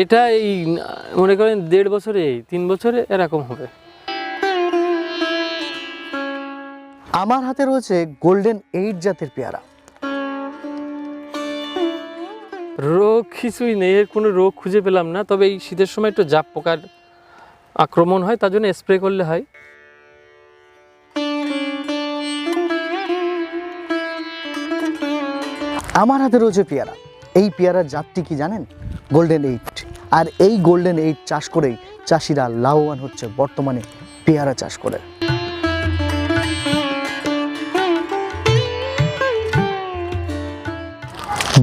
এটা এই মনে করেন দেড় বছরে তিন বছরে এরকম হবে। আমার হাতে রয়েছে গোল্ডেন এইট জাতের পেয়ারা। রোগ কিছুই নেই এর কোনো রোগ খুঁজে পেলাম না তবে এই শীতের সময় একটু জাপ পোকার আক্রমণ হয় তার জন্য স্প্রে করলে হয়। আমার হাতে রয়েছে পেয়ারা। এই পেয়ারার জাতটি কি জানেন? গোল্ডেন এইট আর এই গোল্ডেন এইট চাষ করেই চাষিরা লাভবান হচ্ছে বর্তমানে পেয়ারা চাষ করে।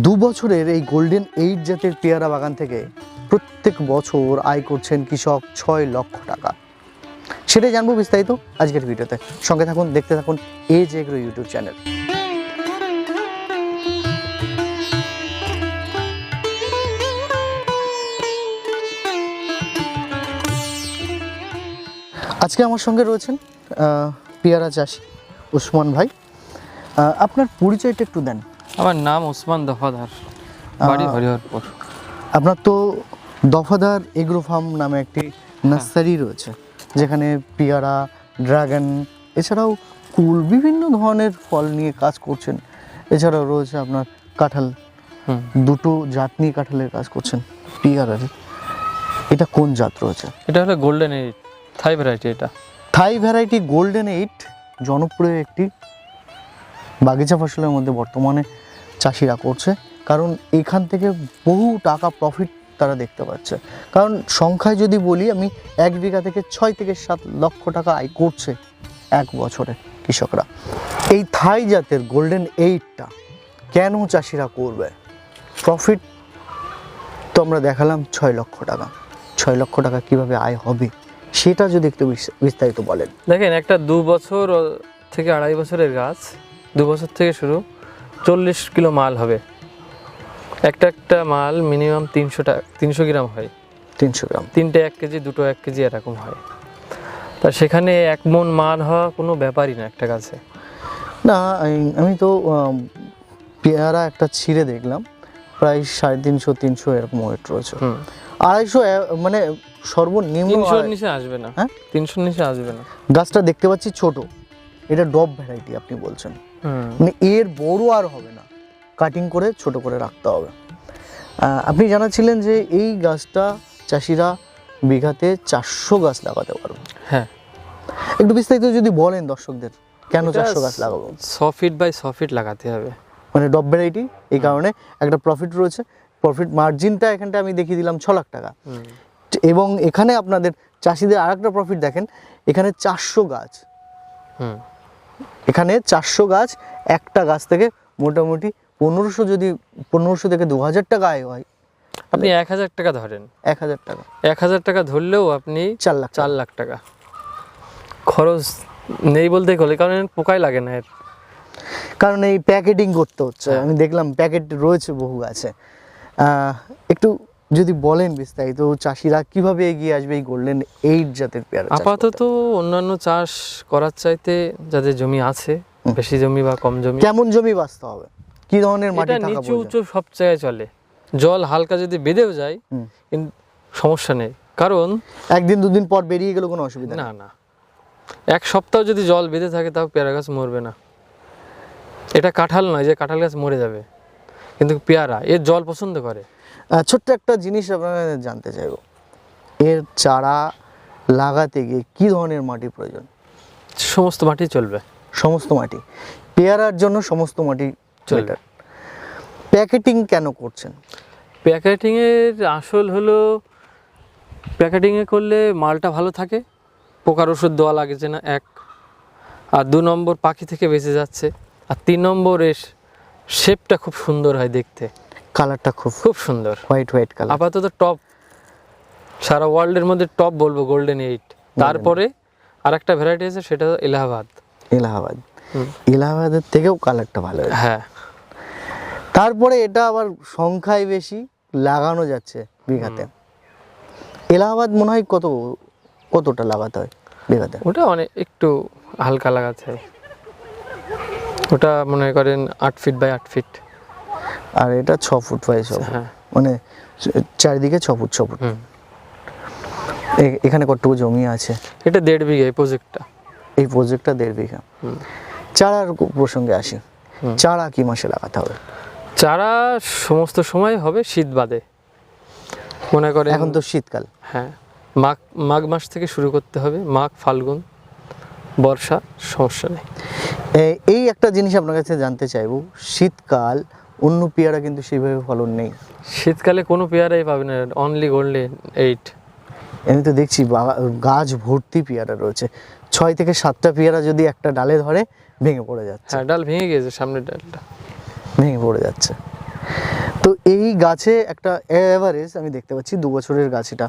দু বছরের এই গোল্ডেন এইট জাতের পেয়ারা বাগান থেকে প্রত্যেক বছর আয় করছেন কৃষক ছয় লক্ষ টাকা। সেটাই জানব বিস্তারিত আজকের ভিডিওতে। সঙ্গে থাকুন, দেখতে থাকুন এজ এগ্রো ইউটিউব চ্যানেল আজকে আমার সঙ্গে রয়েছেন পেয়ারা চাষি উসমান ভাই। আপনার পরিচয়টা একটু দেন। আমার নাম ওসমান দফাদার বাড়ি হরিহরপুর। আপনার তো দফাদার এগ্রো ফার্ম নামে একটি নার্সারি রয়েছে যেখানে পেয়ারা ড্রাগন এছাড়াও কুল বিভিন্ন ধরনের ফল নিয়ে কাজ করছেন। এছাড়াও রয়েছে আপনার কাঁঠাল দুটো জাত নিয়ে কাঁঠালের কাজ করছেন পেয়ারার। এটা কোন জাত রয়েছে? এটা হলো গোল্ডেন এইট থাই ভ্যারাইটি এটা। থাই ভ্যারাইটি গোল্ডেন এইট জনপ্রিয় একটি বাগিচা ফসলের মধ্যে বর্তমানে চাষিরা করছে। কারণ এখান থেকে বহু টাকা প্রফিট তারা দেখতে পাচ্ছে। কারণ সংখ্যায় যদি বলি, আমি এক বিঘা থেকে ছয় থেকে সাত লক্ষ টাকা আয় করছে এক বছরে কৃষকরা। এই থাই জাতের গোল্ডেন এইটটা কেন চাষিরা করবে? প্রফিট তো আমরা দেখালাম ছয় লক্ষ টাকা। ছয় লক্ষ টাকা কীভাবে আয় হবে? সেটা যদি একটু বিস্তারিত বলেন। দেখেন একটা দু বছর থেকে আড়াই বছরের গাছ দু বছর থেকে শুরু চল্লিশ কিলো মাল হবে। একটা একটা মাল মিনিমাম তিনশো টাকা তিনশো গ্রাম হয়। তিনশো গ্রাম। তিনটে এক কেজি দুটো এক কেজি এরকম হয়। তা সেখানে এক মন মাল হওয়া কোনো ব্যাপারই না একটা গাছে। না আমি- তো পেয়ারা একটা ছিঁড়ে দেখলাম। প্রায় সাড়ে তিনশো তিনশো এরকম ওয়েট রয়েছে। আড়াইশো মানে সর্বনিম্ন তিনশোর নিচে আসবে না। হ্যাঁ? তিনশোর নিচে আসবে না। গাছটা দেখতে পাচ্ছি ছোট। এটা ডব ভ্যারাইটি আপনি বলছেন। মানে এর বড় আর হবে না। কাটিং করে ছোট করে রাখতে হবে। আপনি জানাচ্ছিলেন যে এই গাছটা চাষিরা বিঘাতে চারশো গাছ লাগাতে পারবে। হ্যাঁ। একটু বিস্তারিত যদি বলেন দর্শকদের কেন চারশো গাছ লাগাবো? ছ ফিট বাই ছ ফিট লাগাতে হবে। মানে ডব ভ্যারাইটি এই কারণে একটা প্রফিট রয়েছে। প্রফিট মার্জিনটা এখানটা আমি দেখিয়ে দিলাম ছ লাখ টাকা। এবং এখানে আপনাদের চাষিদের আর একটা প্রফিট দেখেন এখানে চারশো গাছ। হুম। এখানে চারশো গাছ একটা গাছ থেকে মোটামুটি পনেরোশো যদি পনেরোশো থেকে দু হাজার টাকা আয় হয়। আপনি এক হাজার টাকা ধরেন। এক হাজার টাকা। এক হাজার টাকা ধরলেও আপনি চার লাখ চার লাখ টাকা। খরচ নেই বলতে গেলে কারণ পোকাই লাগে না এর। কারণ এই প্যাকেটিং করতে হচ্ছে। হ্যাঁ। আমি দেখলাম প্যাকেট রয়েছে বহু গাছে। একটু যদি বলেন বিস্তারিত চাষিরা কীভাবে এগিয়ে আসবে এই গোল্ডেন এইট জাতের পেয়ারা আপাতত অন্যান্য চাষ করার চাইতে যাদের জমি আছে বেশি জমি বা কম জমি কেমন জমি বাঁচতে হবে? কি ধরনের মাটি থাকা নিচু উঁচু সব জায়গায় চলে। জল হালকা যদি বেঁধেও যায় সমস্যা নেই। কারণ একদিন দুদিন পর বেরিয়ে গেলে কোনো অসুবিধা না না। এক সপ্তাহ যদি জল বেঁধে থাকে তাও পেয়ারা গাছ মরবে না। এটা কাঁঠাল নয় যে কাঁঠাল গাছ মরে যাবে। কিন্তু পেয়ারা এর জল পছন্দ করে? ছোট্ট একটা জিনিস আপনারা জানতে চাইব। এর চারা লাগাতে গিয়ে কি ধরনের মাটি প্রয়োজন? সমস্ত মাটি চলবে। সমস্ত মাটি। পেয়ারার জন্য সমস্ত মাটি চলবে। প্যাকেটিং কেন করছেন? প্যাকেটিংয়ের আসল হলো প্যাকেটিংয়ে করলে মালটা ভালো থাকে পোকার ওষুধ দেওয়া লাগছে না এক। আর দু নম্বর পাখি থেকে বেঁচে যাচ্ছে আর তিন নম্বর এর শেপটা খুব সুন্দর হয় দেখতে। কালারটা খুব খুব সুন্দর। হোয়াইট হোয়াইট কালার আপাতত টপ সারা ওয়ার্ল্ডের মধ্যে টপ বলব গোল্ডেন এইট তারপরে আর একটা ভ্যারাইটি আছে সেটা এলাহাবাদ। এলাহাবাদ। এলাহাবাদের থেকেও কালারটা ভালো। হ্যাঁ। তারপরে এটা আবার সংখ্যায় বেশি লাগানো যাচ্ছে বিঘাতে। এলাহাবাদ মনে হয় কত কতটা লাগাতে হয় বিঘাতে? ওটা অনেক একটু হালকা লাগাতে হয়। ওটা মনে করেন আট ফিট বাই আট ফিট আর এটা ছ ফুট বাই ছ ফুট হ্যাঁ। মানে চারিদিকে ছ ফুট ছ ফুট এখানে কতটুকু জমি আছে? এটা দেড় বিঘা এই প্রজেক্টটা এই প্রজেক্টটা দেড় বিঘা। চারার প্রসঙ্গে আসি। চারা কি মাসে লাগাতে হবে? চারা সমস্ত সময় হবে শীত বাদে। মনে করেন এখন তো শীতকাল। হ্যাঁ মাঘ মাঘ মাস থেকে শুরু করতে হবে। মাঘ ফাল্গুন। বর্ষা সমস্যা নেই। এই একটা জিনিস আপনার কাছে জানতে চাইব শীতকাল অন্য পেয়ারা কিন্তু সেইভাবে ফলন নেই। শীতকালে কোনো পেয়ারাই পাবে না অনলি গোল্ডেন এইট আমি তো দেখছি গাছ ভর্তি পেয়ারা রয়েছে। ছয় থেকে সাতটা পেয়ারা যদি একটা ডালে ধরে ভেঙে পড়ে যাচ্ছে। হ্যাঁ ডাল ভেঙে গিয়েছে সামনের ডালটা। ভেঙে পড়ে যাচ্ছে। তো এই গাছে একটা অ্যাভারেজ আমি দেখতে পাচ্ছি দু বছরের গাছ এটা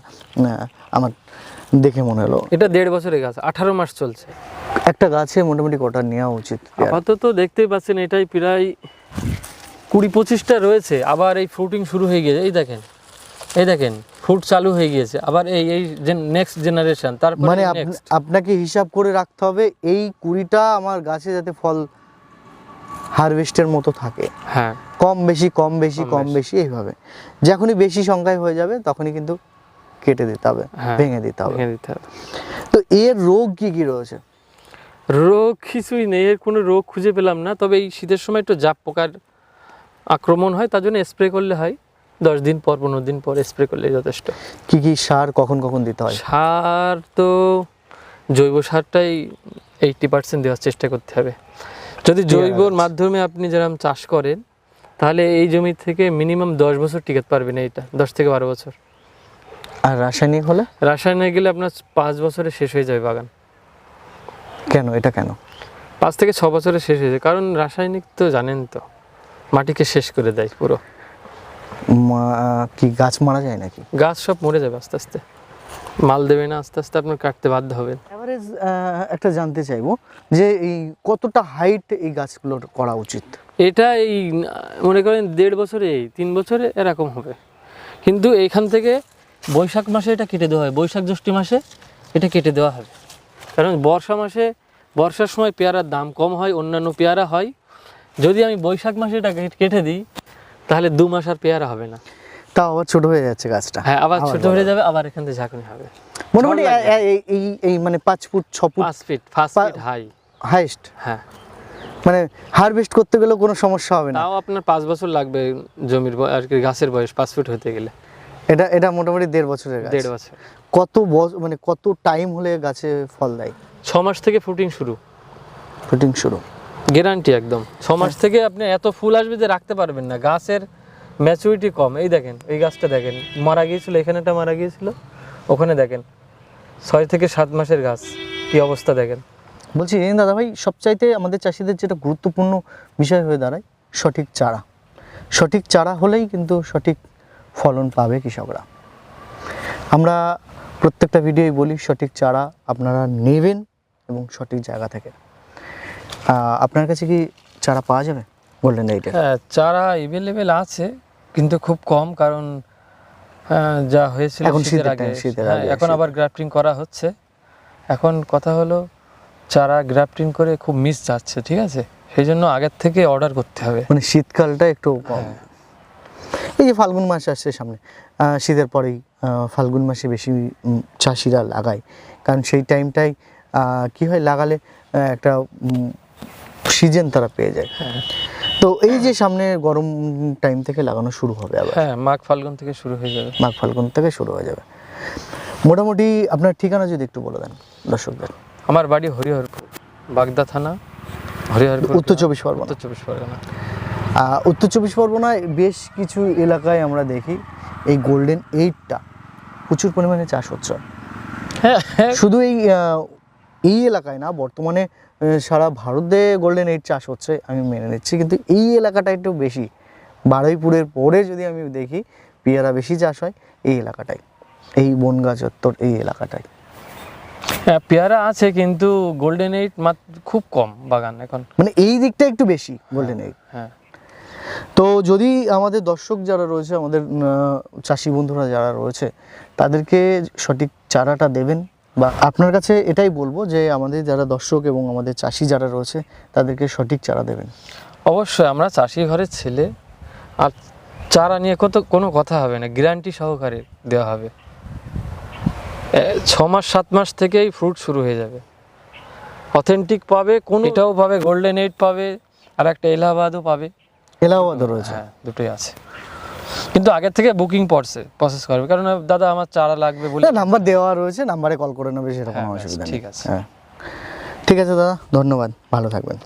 আমার। দেখে মনে হলো। এটা দেড় বছরের গাছ আঠারো মাস চলছে। একটা গাছে মোটামুটি কটা নেওয়া উচিত? আপাতত দেখতেই পাচ্ছেন এটাই প্রায় কুড়ি পঁচিশটা রয়েছে। আবার এই ফ্রুটিং শুরু হয়ে গিয়েছে। এই দেখেন এই দেখেন ফ্রুট চালু হয়ে গিয়েছে। আবার এই এই যে নেক্সট জেনারেশন তার মানে আপনাকে হিসাব করে রাখতে হবে এই কুড়িটা আমার গাছে যাতে ফল হারভেস্টের মতো থাকে। হ্যাঁ। কম বেশি কম বেশি কম বেশি এইভাবে। যখনই বেশি সংখ্যায় হয়ে যাবে তখনই কিন্তু কেটে দিতে হবে হ্যাঁ, ভেঙে দিতে হবে। ভেঙে দিতে হবে। তো এর রোগ কি কি রয়েছে? রোগ কিছুই নেই এর কোনো রোগ খুঁজে পেলাম না তবে এই শীতের সময় একটু জাপ পোকার আক্রমণ হয় তার জন্য স্প্রে করলে হয়। দশ দিন পর পনেরো দিন পর স্প্রে করলে যথেষ্ট। কি কি সার কখন কখন দিতে হয়? সার তো জৈব সারটাই এইটটি পার্সেন্ট দেওয়ার চেষ্টা করতে হবে। যদি জৈবর মাধ্যমে আপনি যেরকম চাষ করেন তাহলে এই জমি থেকে মিনিমাম দশ বছর টিকাতে পারবেন এইটা দশ থেকে বারো বছর। আর রাসায়নিক হলে? রাসায়নিক গেলে আপনার পাঁচ বছরে শেষ হয়ে যাবে বাগান। কেন? এটা কেন? পাঁচ থেকে ছ বছরে শেষ হয়ে যায় কারণ রাসায়নিক তো জানেন তো মাটিকে শেষ করে দেয় পুরো। মা- কি গাছ মারা যায় নাকি? গাছ সব মরে যাবে আস্তে আস্তে। মাল দেবে না আস্তে আস্তে আপনার কাটতে বাধ্য হবেন। এভারেজ একটা জানতে চাইব যে এই কতটা হাইট এই গাছগুলোর করা উচিত? এটা এই মনে করেন দেড় বছরে তিন বছরে এরকম হবে। কিন্তু এখান থেকে বৈশাখ মাসে এটা কেটে দেওয়া হয়। বৈশাখ জ্যৈষ্ঠ মাসে এটা কেটে দেওয়া হবে কারণ বর্ষা মাসে বর্ষার সময় পেয়ারার দাম কম হয় অন্যান্য পেয়ারা হয়। যদি আমি বৈশাখ মাসে এটা কেটে- দিই তাহলে দু মাস আর পেয়ারা হবে না। তাও আবার ছোট হয়ে যাচ্ছে গাছটা। হ্যাঁ আবার ছোট হয়ে যাবে আবার এখান থেকে ঝাঁকুনি হবে। মোটামুটি এই- এই মানে পাঁচ ফুট ছ ফুট পাঁচ feet first feet high highest হ্যাঁ। মানে হারভেস্ট করতে গেলেও কোনো সমস্যা হবে না? তাও আপনার পাঁচ বছর লাগবে জমির আর কি গাছের বয়স পাঁচ ফুট হতে গেলে। এটা এটা মোটামুটি দেড় বছরের গাছ। দেড় বছর। কত বছর মানে কত টাইম হলে গাছে ফল দেয়? ছ মাস থেকে ফুটিং শুরু। ফুটিং শুরু। গ্যারান্টি একদম। ছ মাস থেকে আপনি এত ফুল আসবে যে রাখতে পারবেন না। গাছের ম্যাচুরিটি কম। এই দেখেন এই গাছটা দেখেন। মারা গিয়েছিল এখানেটা মারা গিয়েছিল ওখানে দেখেন। ছয় থেকে সাত মাসের গাছ। কি অবস্থা দেখেন। বলছি দাদা ভাই সবচাইতে আমাদের চাষিদের যেটা গুরুত্বপূর্ণ বিষয় হয়ে দাঁড়ায় সঠিক চারা। সঠিক চারা হলেই কিন্তু সঠিক ফলন পাবে কৃষকরা। আমরা প্রত্যেকটা ভিডিওই বলি সঠিক চারা আপনারা নেবেন এবং সঠিক জায়গা থেকে। আপনার কাছে কি চারা পাওয়া যাবে? গোল্ডেন এইটের হ্যাঁ চারা এভেলেবেল আছে কিন্তু খুব কম কারণ যা হয়েছিল এখন শীতের আগে। হ্যাঁ, এখন আবার গ্রাফটিং করা হচ্ছে। এখন কথা হলো চারা গ্রাফটিং করে খুব মিস যাচ্ছে ঠিক আছে? সেই জন্য আগের থেকে অর্ডার করতে হবে। মানে শীতকালটা একটু কম। হ্যাঁ। এই যে ফাল্গুন মাস আসছে সামনে শীতের পরেই ফাল্গুন মাসে বেশি চাষিরা লাগায়। কারণ সেই টাইমটাই কি হয় লাগালে একটা সিজন তারা পেয়ে যায়। হ্যাঁ। তো এই যে সামনে গরম টাইম থেকে লাগানো শুরু হবে আবার। হ্যাঁ মাঘ ফাল্গুন থেকে শুরু হয়ে যাবে। মাঘ ফাল্গুন থেকে শুরু হয়ে যাবে। মোটামুটি আপনার ঠিকানা যদি একটু বলে দেন দর্শকদের। আমার বাড়ি হরিহরপুর বাগদা থানা হরিহরপুর উত্তর চব্বিশ পরগনা। উত্তর চব্বিশ পরগনা। উত্তর চব্বিশ পরগনায় বেশ কিছু এলাকায় আমরা দেখি এই গোল্ডেন এইটটা প্রচুর পরিমাণে চাষ হচ্ছে। হ্যাঁ হ্যাঁ। শুধু এই এই এলাকায় না বর্তমানে সারা ভারতে গোল্ডেন এইট চাষ হচ্ছে আমি মেনে নিচ্ছি। কিন্তু এই এলাকাটা একটু বেশি। বারুইপুরের পরে যদি আমি দেখি পেয়ারা বেশি চাষ হয় এই এলাকাটায় এই বনগা চত্বর এই এলাকাটায় হ্যাঁ পেয়ারা আছে কিন্তু গোল্ডেন এইট খুব কম বাগান এখন। মানে এই দিকটা একটু বেশি গোল্ডেন এইট হ্যাঁ। তো যদি আমাদের দর্শক যারা রয়েছে আমাদের চাষি বন্ধুরা যারা রয়েছে তাদেরকে সঠিক চারাটা দেবেন বা আপনার কাছে এটাই বলব যে আমাদের যারা দর্শক এবং আমাদের চাষি যারা রয়েছে তাদেরকে সঠিক চারা দেবেন। অবশ্যই আমরা চাষি ঘরের ছেলে আর চারা নিয়ে কত কোনো কথা হবে না গ্যারান্টি সহকারে দেওয়া হবে। ছ মাস সাত মাস থেকেই ফ্রুট শুরু হয়ে যাবে। অথেন্টিক পাবে কোন এটাও পাবে গোল্ডেন এইট পাবে আর একটা এলাহাবাদও পাবে। এলাহাবাদও রয়েছে। হ্যাঁ দুটোই আছে। কিন্তু আগের থেকে বুকিং পড়ছে প্রসেস করবে। কারণ দাদা আমার চারা লাগবে বলে নাম্বার দেওয়া রয়েছে নাম্বারে কল করে নেবে সেরকম হ্যাঁ, অসুবিধা ঠিক আছে। হ্যাঁ। ঠিক আছে দাদা ধন্যবাদ। ভালো থাকবেন।